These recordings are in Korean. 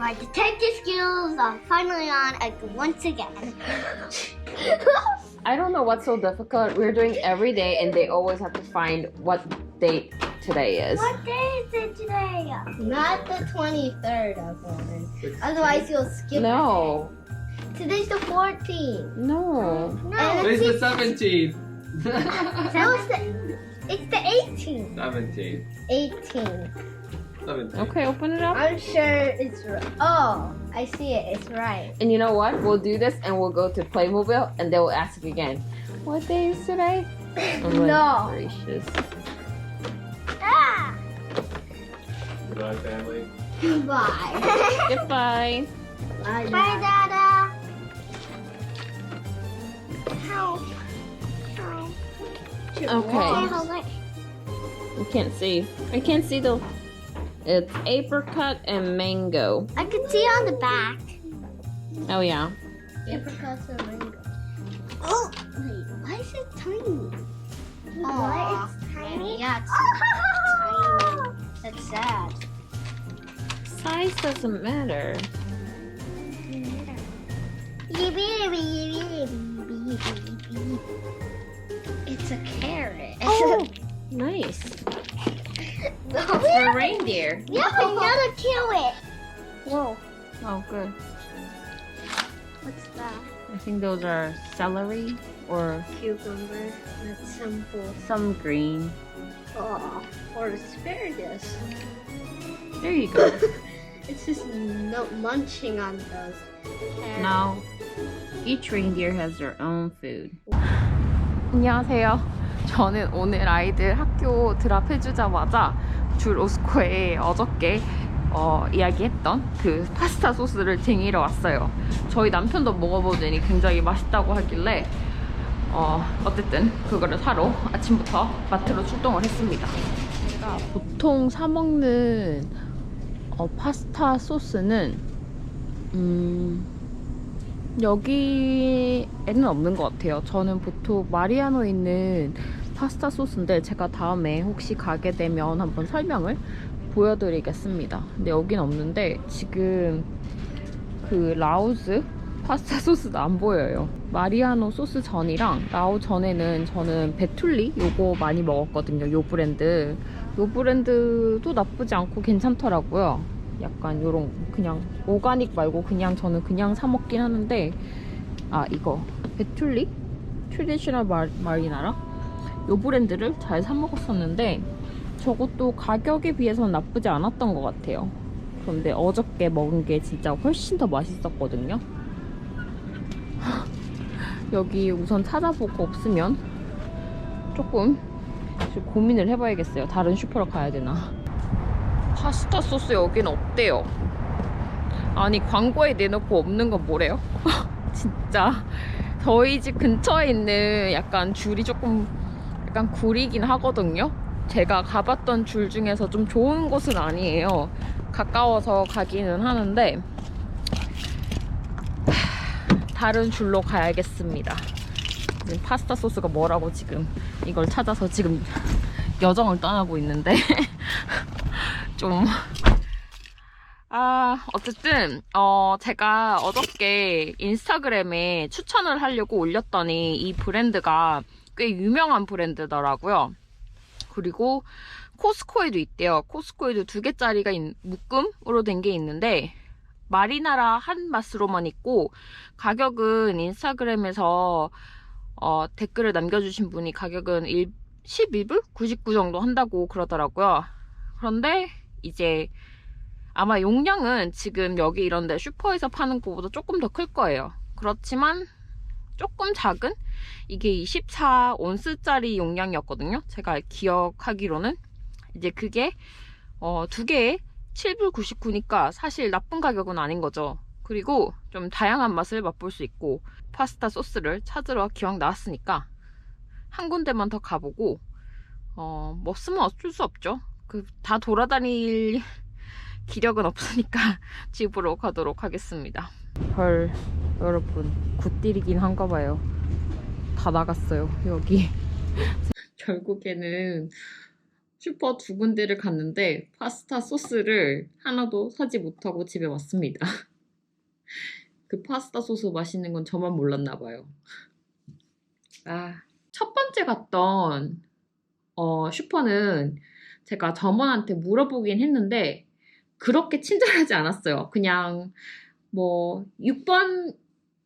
My detective skills are finally on once again. I don't know what's so difficult. We're doing every day, and they always have to find what date today is. what day is it today? Not the 23rd of one. Otherwise, you'll skip. No, it. Today's the 14th. no. No, Today's the 17th. no, it's the, it's the 18th. 17th. 18th. 17th. Okay, open it up. I'm sure it's right. Oh, I see it. It's right. And you know what? We'll do this, and we'll go to Playmobil, and they will ask again. What day is today? I'm like, No. Gracious. Ah! Goodbye, family. Bye. Goodbye. Bye, Dada. How? How? Okay. You can't see. I can't see the. It's apricot and mango. I can see on the back. Oh yeah. Apricots and mango. Oh, wait. Why is it tiny? Oh, why it's tiny? Yeah, it's oh. tiny. That's sad. Size doesn't matter. It's a carrot. Oh, nice. no. For reindeer. No, another carrot. Whoa. Oh, good. What's that? I think those are celery or Cucumber. That's simple. some green. Oh, or asparagus. There you go. It's just no munching on those. carrots. Now, each reindeer has their own food. 안녕하세요. 저는 오늘 아이들 학교 드랍해주자마자 줄 오스코에 어저께 어, 이야기했던 그 파스타 소스를 쟁이러 왔어요. 저희 남편도 먹어보더니 굉장히 맛있다고 하길래 어, 어쨌든 그거를 사러 아침부터 마트로 출동을 했습니다. 제가 보통 사 먹는 어, 파스타 소스는 음, 여기에는 없는 것 같아요. 저는 보통 마리아노 있는 파스타 소스인데 제가 다음에 혹시 가게 되면 한번 설명을 보여드리겠습니다. 근데 여긴 없는데 지금 그 라우즈 파스타 소스도 안 보여요. 마리아노 소스 전이랑 라우 전에는 저는 베툴리 요거 많이 먹었거든요. 요 브랜드. 요 브랜드도 나쁘지 않고 괜찮더라고요. 약간 요런 그냥 오가닉 말고 그냥 저는 그냥 사 먹긴 하는데 아 이거 베툴리 트레디셔널 마, 마리나라 요 브랜드를 잘 사 먹었었는데 저것도 가격에 비해서는 나쁘지 않았던 것 같아요. 그런데 어저께 먹은 게 진짜 훨씬 더 맛있었거든요. 여기 우선 찾아보고 없으면 조금 좀 고민을 해봐야겠어요. 다른 슈퍼로 가야 되나. 파스타 소스 여긴 없대요. 아니 광고에 내놓고 없는 건 뭐래요? 진짜 저희 집 근처에 있는 약간 줄이 조금 약간 구리긴 하거든요. 제가 가봤던 줄 중에서 좀 좋은 곳은 아니에요. 가까워서 가기는 하는데 하, 다른 줄로 가야겠습니다. 파스타 소스가 뭐라고 지금 이걸 찾아서 지금 여정을 떠나고 있는데 좀. 아, 어쨌든, 어, 제가 어저께 인스타그램에 추천을 하려고 올렸더니 이 브랜드가 꽤 유명한 브랜드더라고요. 그리고 코스코에도 있대요. 코스코에도 두 개짜리가 있- 묶음으로 된 게 있는데, 마리나라 한 맛으로만 있고, 가격은 인스타그램에서 어, 댓글을 남겨주신 분이 가격은 1, 11불? 99 정도 한다고 그러더라고요. 그런데 이제 아마 용량은 지금 여기 이런데 슈퍼에서 파는 것보다 조금 더 클 거예요. 그렇지만 조금 작은 이게 24온스짜리 용량이었거든요. 제가 기억하기로는 이제 그게 어, 두 개에 7불 99니까 사실 나쁜 가격은 아닌 거죠. 그리고 좀 다양한 맛을 맛볼 수 있고 파스타 소스를 찾으러 기왕 나왔으니까 한 군데만 더 가보고 어, 뭐 쓰면 어쩔 수 없죠. 그 다 돌아다닐 기력은 없으니까 집으로 가도록 하겠습니다. 헐, 여러분 굿딜이긴 한가 봐요. 다 나갔어요, 여기. 결국에는 슈퍼 두 군데를 갔는데 파스타 소스를 하나도 사지 못하고 집에 왔습니다. 그 파스타 소스 맛있는 건 저만 몰랐나 봐요. 아, 첫 번째 갔던 어, 슈퍼는 제가 점원한테 물어보긴 했는데 그렇게 친절하지 않았어요. 그냥 뭐 6번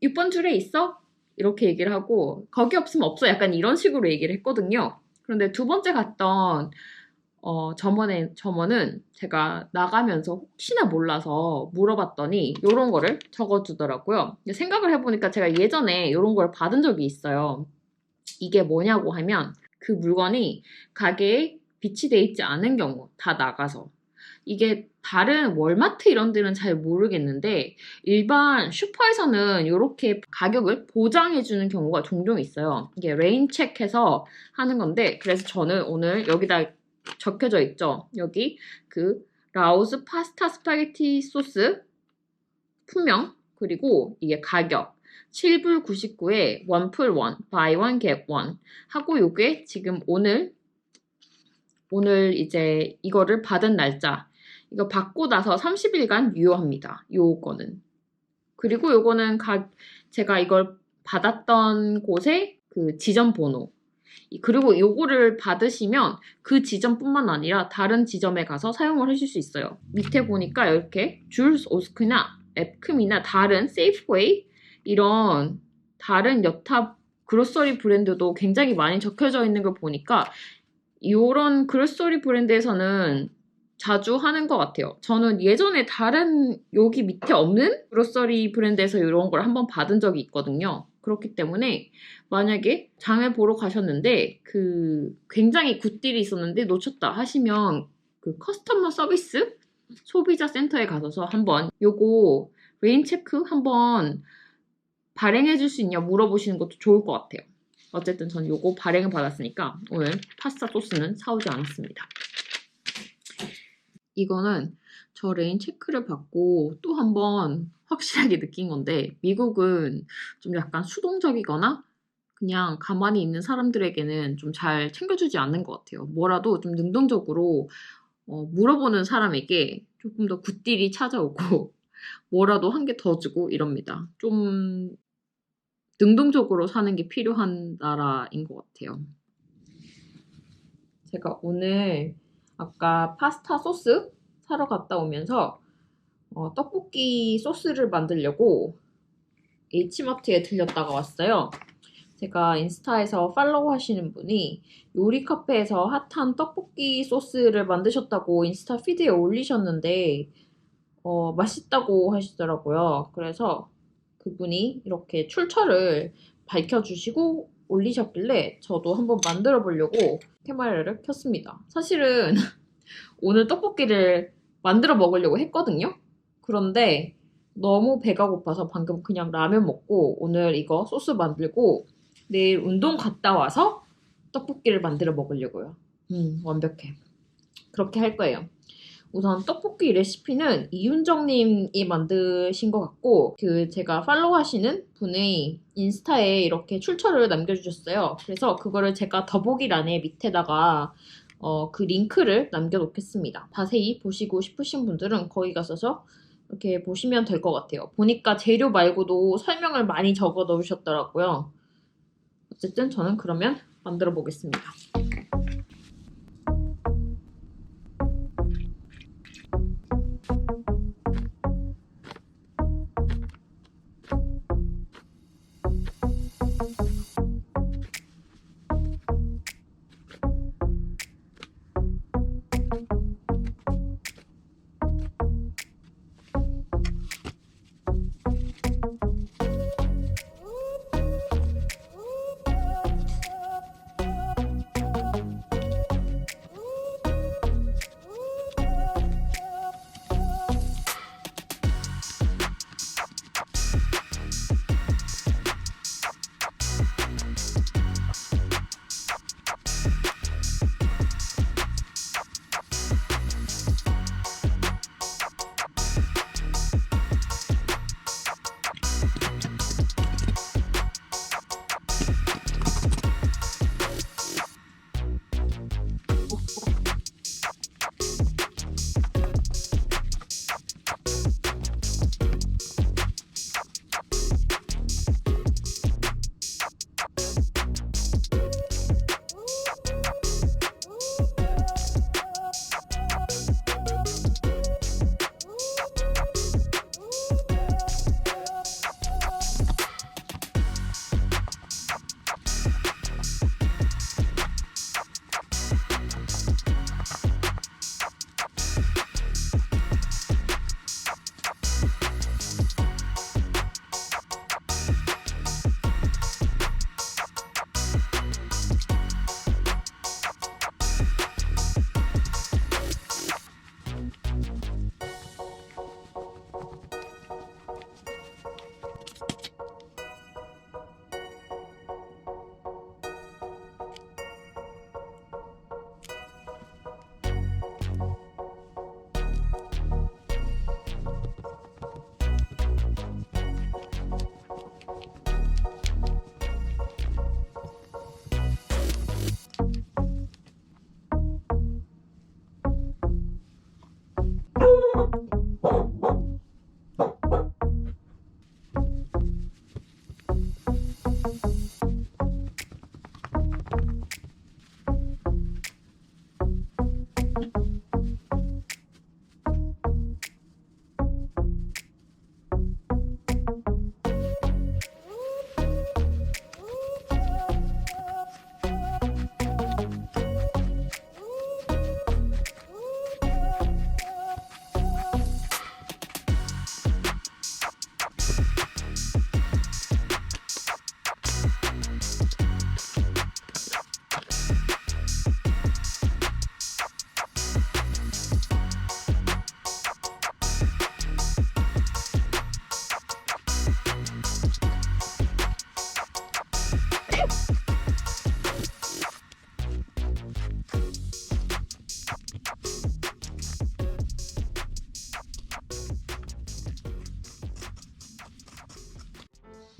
6번 줄에 있어? 이렇게 얘기를 하고 거기 없으면 없어 약간 이런 식으로 얘기를 했거든요. 그런데 두 번째 갔던 어, 점원의 점원은 제가 나가면서 혹시나 몰라서 물어봤더니 이런 거를 적어주더라고요. 생각을 해보니까 제가 예전에 이런 걸 받은 적이 있어요. 이게 뭐냐고 하면 그 물건이 가게에 비치돼 있지 않은 경우 다 나가서 이게 다른 월마트 이런 데는 잘 모르겠는데 일반 슈퍼에서는 이렇게 가격을 보장해 주는 경우가 종종 있어요. 이게 레인체크해서 하는 건데 그래서 저는 오늘 여기다 적혀져 있죠. 여기 그 라오스 파스타 스파게티 소스 품명 그리고 이게 가격 7불 99에 1풀 1 buy one get one 하고 요게 지금 오늘 오늘 이제 이거를 받은 날짜 이거 받고 나서 30일간 유효합니다. 요거는 그리고 요거는 가, 제가 이걸 받았던 곳의 그 지점 번호 이- 그리고 요거를 받으시면 그 지점뿐만 아니라 다른 지점에 가서 사용을 하실 수 있어요. 밑에 보니까 이렇게 줄스 오스크나 앱큼이나 다른 세이프웨이 이런 다른 여타 그로서리 브랜드도 굉장히 많이 적혀져 있는 걸 보니까 이런 그로서리 브랜드에서는 자주 하는 것 같아요. 저는 예전에 다른 여기 밑에 없는 그로서리 브랜드에서 이런 걸 한번 받은 적이 있거든요. 그렇기 때문에 만약에 장을 보러 가셨는데 그 굉장히 굿딜이 있었는데 놓쳤다 하시면 그 커스터머 서비스 소비자 센터에 가셔서 한번 요거 레인 체크 한번 발행해 줄 수 있냐 물어보시는 것도 좋을 것 같아요. 어쨌든 전 요거 발행을 받았으니까 오늘 파스타 소스는 사오지 않았습니다. 이거는 저 레인 체크를 받고 또 한 번 확실하게 느낀 건데 미국은 좀 약간 수동적이거나 그냥 가만히 있는 사람들에게는 좀 잘 챙겨주지 않는 것 같아요. 뭐라도 좀 능동적으로 어, 물어보는 사람에게 조금 더 굿딜이 찾아오고 뭐라도 한 개 더 주고 이럽니다. 좀 능동적으로 사는 게 필요한 나라인 것 같아요. 제가 오늘 아까 파스타 소스 사러 갔다 오면서 어, 떡볶이 소스를 만들려고 H마트에 들렸다가 왔어요. 제가 인스타에서 팔로우 하시는 분이 요리 카페에서 핫한 떡볶이 소스를 만드셨다고 인스타 피드에 올리셨는데 어, 맛있다고 하시더라고요. 그래서 그분이 이렇게 출처를 밝혀주시고 올리셨길래 저도 한번 만들어 보려고 캐마라를 켰습니다. 사실은 오늘 떡볶이를 만들어 먹으려고 했거든요. 그런데 너무 배가 고파서 방금 그냥 라면 먹고 오늘 이거 소스 만들고 내일 운동 갔다 와서 떡볶이를 만들어 먹으려고요. 음, 완벽해. 그렇게 할 거예요. 우선 떡볶이 레시피는 이윤정님이 만드신 것 같고 그 제가 팔로우 하시는 분의 인스타에 이렇게 출처를 남겨주셨어요. 그래서 그거를 제가 더보기란에 밑에다가 어, 그 링크를 남겨놓겠습니다. 자세히 보시고 싶으신 분들은 거기 가셔서 이렇게 보시면 될 것 같아요. 보니까 재료 말고도 설명을 많이 적어 놓으셨더라고요. 어쨌든 저는 그러면 만들어 보겠습니다.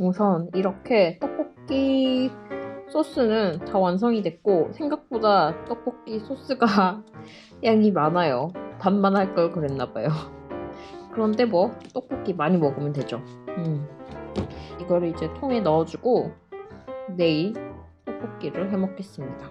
우선 이렇게 떡볶이 소스는 다 완성이 됐고 생각보다 떡볶이 소스가 양이 많아요. 반만 할 걸 그랬나봐요. 그런데 뭐 떡볶이 많이 먹으면 되죠. 음. 이거를 이제 통에 넣어주고 내일 떡볶이를 해 먹겠습니다.